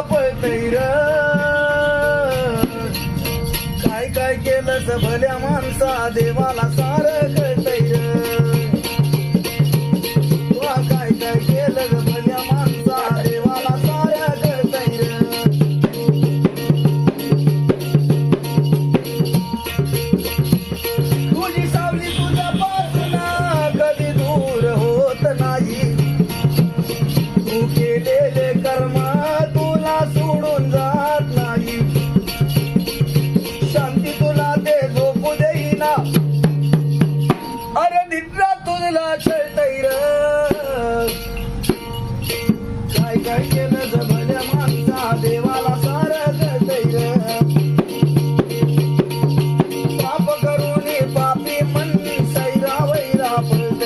पळतय काय काय भल्या देवाला काय काय केलं भल्या माणसा देवाला सार कळतय कधी होत नाही. कर्म मला कळतय काय काय केलं जगल्या माणसा देवाला सार कळतय